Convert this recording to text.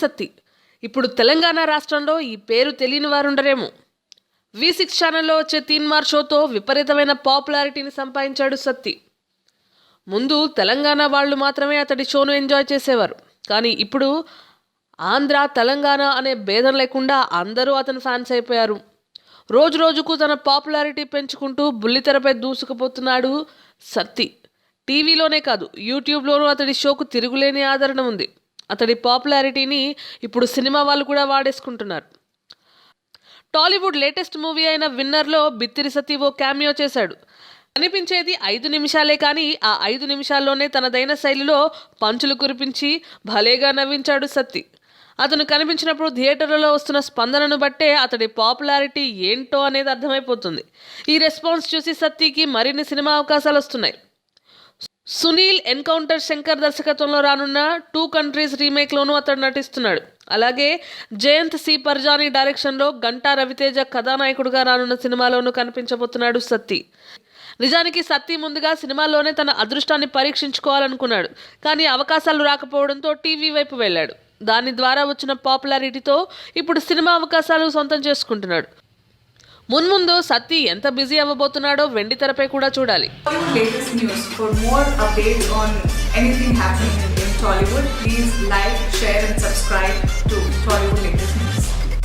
సత్తి ఇప్పుడు తెలంగాణ రాష్ట్రంలో ఈ పేరు తెలియని వారుండరేమో. వి సిక్స్ ఛానల్లో వచ్చే తీన్మార్ షోతో విపరీతమైన పాపులారిటీని సంపాదించాడు సత్తి ముందు తెలంగాణ వాళ్ళు మాత్రమే అతడి షోను ఎంజాయ్ చేసేవారు. కానీ ఇప్పుడు ఆంధ్ర తెలంగాణ అనే భేదం లేకుండా అందరూ అతని ఫ్యాన్స్ అయిపోయారు. రోజు రోజుకు తన పాపులారిటీ పెంచుకుంటూ బుల్లితెరపై దూసుకుపోతున్నాడు సత్తి టీవీలోనే కాదు యూట్యూబ్లోనూ అతడి షోకు తిరుగులేని ఆదరణ ఉంది. అతడి పాపులారిటీని ఇప్పుడు సినిమా వాళ్ళు కూడా వాడేసుకుంటున్నారు. టాలీవుడ్ లేటెస్ట్ మూవీ అయిన విన్నర్లో బిత్తిరి సతీ ఓ క్యామియో చేశాడు. కనిపించేది ఐదు నిమిషాలే కానీ ఆ ఐదు నిమిషాల్లోనే తనదైన శైలిలో పంచులు కురిపించి భలేగా నవ్వించాడు సత్తి అతను కనిపించినప్పుడు థియేటర్లలో వస్తున్న స్పందనను బట్టే అతడి పాపులారిటీ ఏంటో అనేది అర్థమైపోతుంది. ఈ రెస్పాన్స్ చూసి సత్తికి మరిన్ని సినిమా అవకాశాలు వస్తున్నాయి సునీల్ ఎన్కౌంటర్ శంకర్ దర్శకత్వంలో రానున్న టూ కంట్రీస్ రీమేక్లోనూ అతడు నటిస్తున్నాడు. అలాగే జయంత్ సి. పర్జానీ డైరెక్షన్లో గంటా రవితేజ కథానాయకుడిగా రానున్న సినిమాలోనూ కనిపించబోతున్నాడు సత్తి. నిజానికి సత్తి ముందుగా సినిమాల్లోనే తన అదృష్టాన్ని పరీక్షించుకోవాలనుకున్నాడు. కానీ అవకాశాలు రాకపోవడంతో టీవీ వైపు వెళ్ళాడు. దాని ద్వారా వచ్చిన పాపులారిటీతో ఇప్పుడు సినిమా అవకాశాలు సొంతం చేసుకుంటున్నాడు. మున్ముందు సతీ ఎంత బిజీ అవ్వబోతున్నాడో వెండి తెరపై కూడా చూడాలి. Like share and subscribe to Tollywood